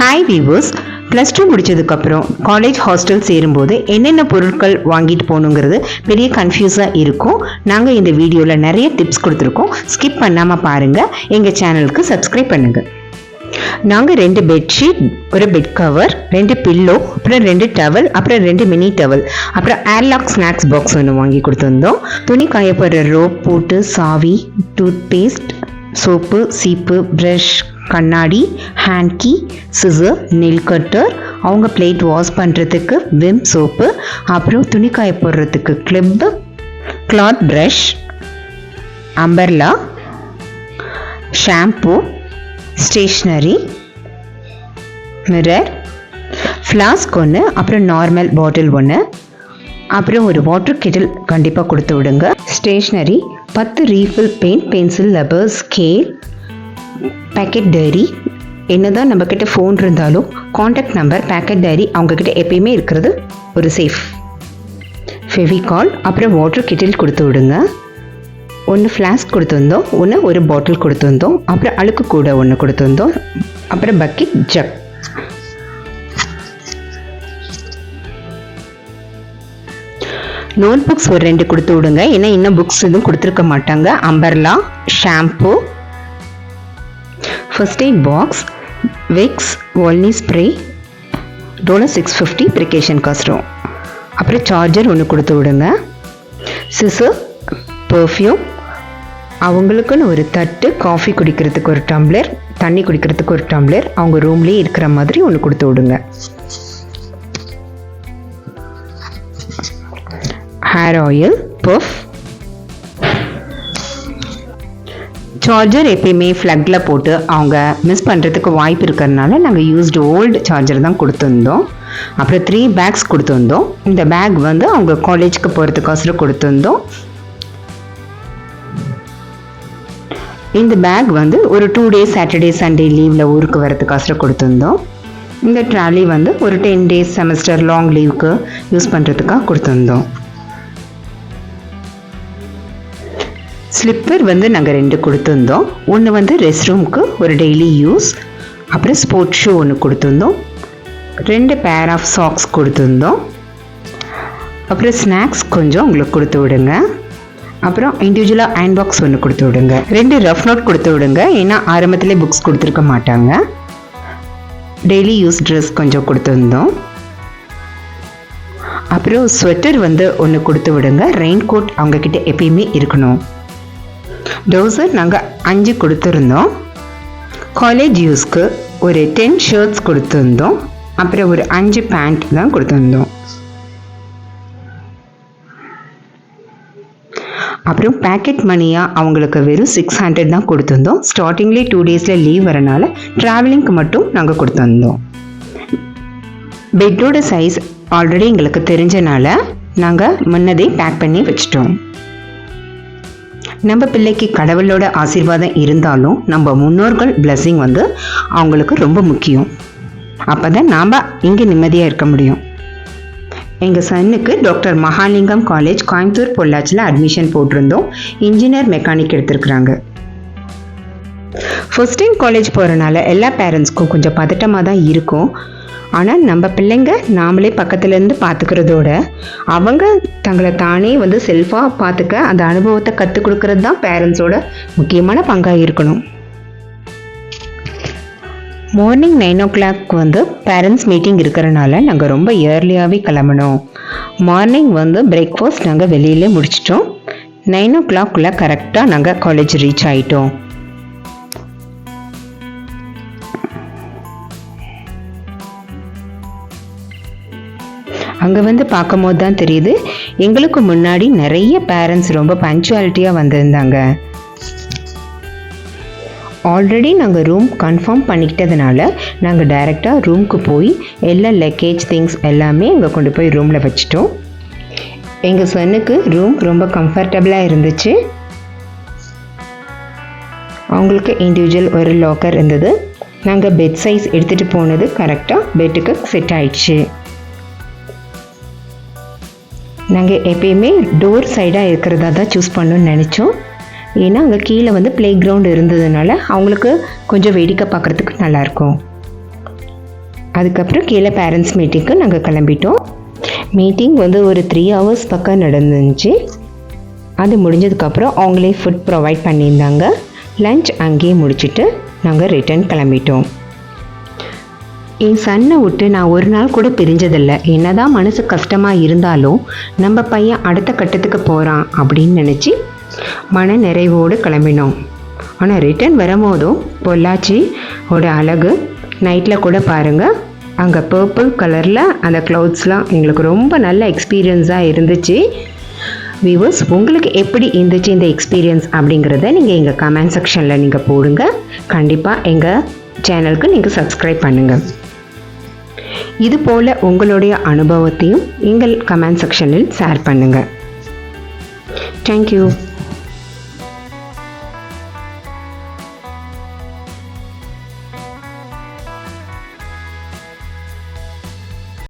Hi viewers plus two முடிச்சதுக்கப்புறம் college hostel சேரும்போது என்னென்ன பொருட்கள் வாங்கிட்டு போகணுங்கிறது பெரிய கன்ஃபியூஸாக இருக்கும். நாங்கள் இந்த வீடியோவில் நிறைய டிப்ஸ் கொடுத்துருக்கோம். ஸ்கிப் பண்ணாமல் பாருங்கள் எங்கள் சேனலுக்கு சப்ஸ்கிரைப் பண்ணுங்கள் நாங்கள் ரெண்டு பெட்ஷீட் ஒரு பெட் கவர் ரெண்டு பில்லோ அப்புறம் ரெண்டு டவல் அப்புறம் ரெண்டு மினி டவல் அப்புறம் ஏர்லாக் ஸ்நாக்ஸ் பாக்ஸ் ஒன்று வாங்கி கொடுத்துருந்தோம். துணி காயப்படுற ரோப் போட்டு சாவி டூத் பேஸ்ட் சோப்பு சீப்பு ப்ரஷ் கண்ணாடி ஹேண்ட்கி சிசர் நெல் கட்டர் அவங்க பிளேட் வாஷ் பண்ணுறதுக்கு விம் சோப்பு அப்புறம் துணி காய போடுறதுக்கு clip cloth brush umbrella shampoo stationery mirror flask ஒன்று அப்புறம் நார்மல் பாட்டில் ஒன்று அப்புறம் ஒரு வாட்டர் கெட்டில் கண்டிப்பாக கொடுத்து விடுங்க. ஸ்டேஷ்னரி பத்து refill paint pencil rubber scale packet diary என்னதான் நம்மக்கிட்ட ஃபோன் இருந்தாலும் காண்டாக்ட் நம்பர் பேக்கெட் டைரி அவங்கக்கிட்ட எப்பயுமே இருக்கிறது ஒரு சேஃப் ஃபெவிகால் அப்புறம் வாட்டர் கிட்டில் கொடுத்து விடுங்க. ஒன்று ஃப்ளாஸ்க் கொடுத்துருந்தோம் ஒன்று ஒரு பாட்டில் கொடுத்துருந்தோம் அப்புறம் அழுக்கு கூட ஒன்று கொடுத்துருந்தோம் அப்புறம் பக்கெட் ஜக் நோட் புக்ஸ் ஒரு ரெண்டு கொடுத்து விடுங்க ஏன்னா இன்னும் புக்ஸ் எதுவும் கொடுத்துருக்க மாட்டாங்க. Umbrella shampoo first aid box Vicks Volini spray Dolo six fifty precaution காஸ்ட்டும் அப்புறம் சார்ஜர் ஒன்று கொடுத்து விடுங்க. சிசு பர்ஃப்யூம் அவங்களுக்குன்னு ஒரு தட்டு காஃபி குடிக்கிறதுக்கு ஒரு டம்ளர் தண்ணி குடிக்கிறதுக்கு ஒரு டம்ளர் அவங்க ரூம்லேயே இருக்கிற மாதிரி ஒன்று கொடுத்து விடுங்க. ஹேர் ஆயில் பஃப் சார்ஜர் எப்பயுமே ஃப்ளக்கில் போட்டு அவங்க மிஸ் பண்ணுறதுக்கு வாய்ப்பு இருக்கிறதுனால நாங்கள் யூஸ்டு ஓல்டு சார்ஜர் தான் கொடுத்துருந்தோம். அப்புறம் த்ரீ பேக்ஸ் கொடுத்துருந்தோம். இந்த பேக் வந்து அவங்க காலேஜுக்கு போகிறதுக்கோசரம் கொடுத்துருந்தோம். இந்த பேக் வந்து ஒரு டூ டேஸ் சாட்டர்டே சண்டே லீவில் ஊருக்கு வரதுக்கோசரம் கொடுத்துருந்தோம். இந்த ட்ராலி வந்து ஒரு டென் டேஸ் செமஸ்டர் லாங் லீவுக்கு யூஸ் பண்ணுறதுக்காக கொடுத்துருந்தோம். ஸ்லிப்பர் வந்து நாங்கள் ரெண்டு கொடுத்துருந்தோம். ஒன்று வந்து ரெஸ்ட் ரூமுக்கு ஒரு டெய்லி யூஸ் அப்புறம் ஸ்போர்ட்ஸ் ஷூ ஒன்று கொடுத்துருந்தோம். ரெண்டு பேர் ஆஃப் சாக்ஸ் கொடுத்துருந்தோம். அப்புறம் ஸ்நாக்ஸ் கொஞ்சம் உங்களுக்கு கொடுத்து விடுங்க. அப்புறம் இண்டிவிஜுவலாக ஹேண்ட் பாக்ஸ் ஒன்று கொடுத்து விடுங்க. ரெண்டு ரஃப் நோட் கொடுத்து விடுங்க. ஏன்னா ஆரம்பத்திலே புக்ஸ் கொடுத்துருக்க மாட்டாங்க. டெய்லி யூஸ் ட்ரெஸ் கொஞ்சம் கொடுத்துருந்தோம். அப்புறம் ஸ்வெட்டர் வந்து ஒன்று கொடுத்து விடுங்க. ரெயின் கோட் அவங்கக்கிட்ட எப்பயுமே இருக்கணும். டோசர் நாங்கள் அஞ்சு கொடுத்துருந்தோம். காலேஜ் யூஸ்க்கு ஒரு டென் ஷர்ட்ஸ் கொடுத்துருந்தோம். அப்புறம் ஒரு அஞ்சு பேண்ட் தான் கொடுத்துருந்தோம். அப்புறம் பேக்கெட் மணியாக அவங்களுக்கு வெறும் சிக்ஸ் ஹண்ட்ரட் தான் கொடுத்துருந்தோம். ஸ்டார்டிங்லேயே டூ டேஸில் லீவ் வரனால ட்ராவலிங்க்கு மட்டும் நாங்கள் கொடுத்துருந்தோம். பெட்டோட சைஸ் ஆல்ரெடி எங்களுக்கு தெரிஞ்சனால நாங்கள் முன்னதே பேக் பண்ணி வச்சிட்டோம். நம்ம பிள்ளைக்கு கடவுளோட ஆசீர்வாதம் இருந்தாலும் நம்ம முன்னோர்கள் பிளஸ்ஸிங் வந்து அவங்களுக்கு ரொம்ப முக்கியம். அப்போ தான் நாம் இங்கே நிம்மதியாக இருக்க முடியும். எங்கள் சன்னுக்கு டாக்டர் மகாலிங்கம் காலேஜ் கோயம்புத்தூர் பொள்ளாச்சியில் அட்மிஷன் போட்டிருந்தோம். இன்ஜினியர் மெக்கானிக் எடுத்திருக்கிறாங்க. ஃபர்ஸ்ட் டைம் காலேஜ் போகிறனால எல்லா பேரண்ட்ஸ்க்கும் கொஞ்சம் பதட்டமாக தான் இருக்கும். ஆனால் நம்ம பிள்ளைங்க நாமளே பக்கத்துலேருந்து பார்த்துக்கிறதோட அவங்க தங்களை தானே வந்து செல்ஃபாக பார்த்துக்க அந்த அனுபவத்தை கற்றுக் கொடுக்கறது தான் பேரண்ட்ஸோட முக்கியமான பங்காக இருக்கணும். மார்னிங் நைன் ஓ கிளாக் வந்து பேரண்ட்ஸ் மீட்டிங் இருக்கிறனால நாங்கள் ரொம்ப இயர்லியாகவே கிளம்பணும். மார்னிங் வந்து பிரேக்ஃபாஸ்ட் நாங்கள் வெளியிலே முடிச்சிட்டோம். நைன் ஓ கிளாக்குள்ளே கரெக்டாக நாங்கள் காலேஜ் ரீச் ஆகிட்டோம் அங்கே வந்து பார்க்கும்போது தான் தெரியுது எங்களுக்கு முன்னாடி நிறைய பேரண்ட்ஸ் ரொம்ப பங்க்சுவாலிட்டியாக வந்திருந்தாங்க. ஆல்ரெடி நாங்கள் ரூம் கன்ஃபார்ம் பண்ணிக்கிட்டதுனால நாங்கள் டைரெக்டாக ரூமுக்கு போய் எல்லா லக்கேஜ் திங்ஸ் எல்லாமே அங்கே கொண்டு போய் ரூமில் வச்சிட்டோம். எங்கள் சொன்னுக்கு ரூம் ரொம்ப கம்ஃபர்டபுளாக இருந்துச்சு. அவங்களுக்கு இண்டிவிஜுவல் ஒரு லாக்கர் இருந்தது. நாங்கள் பெட் சைஸ் எடுத்துகிட்டு போனது கரெக்டாக பெட்டுக்கு செட் ஆயிடுச்சு. நாங்கள் எப்பயுமே டோர் சைடாக இருக்கிறதா தான் சூஸ் பண்ணணும்னு நினச்சோம். ஏன்னா அங்கே கீழே வந்து ப்ளே கிரவுண்ட் இருந்ததுனால அவங்களுக்கு கொஞ்சம் வேடிக்கை பார்க்குறதுக்கு நல்லாயிருக்கும் அதுக்கப்புறம் கீழே பேரண்ட்ஸ் மீட்டிங்க்கு நாங்கள் கிளம்பிட்டோம். மீட்டிங் வந்து ஒரு த்ரீ ஹவர்ஸ் பக்கம் நடந்துச்சு. அது முடிஞ்சதுக்கப்புறம் அவங்களே ஃபுட் ப்ரொவைட் பண்ணியிருந்தாங்க. லஞ்ச் அங்கேயே முடிச்சுட்டு நாங்கள் ரிட்டர்ன் கிளம்பிட்டோம். என் சன்னை விட்டு நான் ஒரு நாள் கூட பிரிஞ்சதில்லை. என்னதான் மனசு கஷ்டமாக இருந்தாலும் நம்ம பையன் அடுத்த கட்டத்துக்கு போகிறான் அப்படின்னு நினச்சி மன நிறைவோடு கிளம்பினோம். ஆனால் ரிட்டர்ன் வரும்போதும் பொள்ளாச்சி ஓட அழகு நைட்டில் கூட பாருங்கள் அங்கே பர்பிள் கலரில் அந்த க்ளவுட்ஸ்லாம் எங்களுக்கு ரொம்ப நல்ல எக்ஸ்பீரியன்ஸாக இருந்துச்சு. வியூவர்ஸ் உங்களுக்கு எப்படி இருந்துச்சு இந்த எக்ஸ்பீரியன்ஸ் அப்படிங்கிறத நீங்கள் எங்கள் கமெண்ட் செக்ஷனில் நீங்கள் போடுங்க. கண்டிப்பாக எங்கள் சேனலுக்கு நீங்கள் சப்ஸ்கிரைப் பண்ணுங்கள் இது போல் உங்களுடைய அனுபவத்தையும் எங்கள் கமெண்ட் செக்ஷனில் ஷேர் பண்ணுங்கள் தேங்க்யூ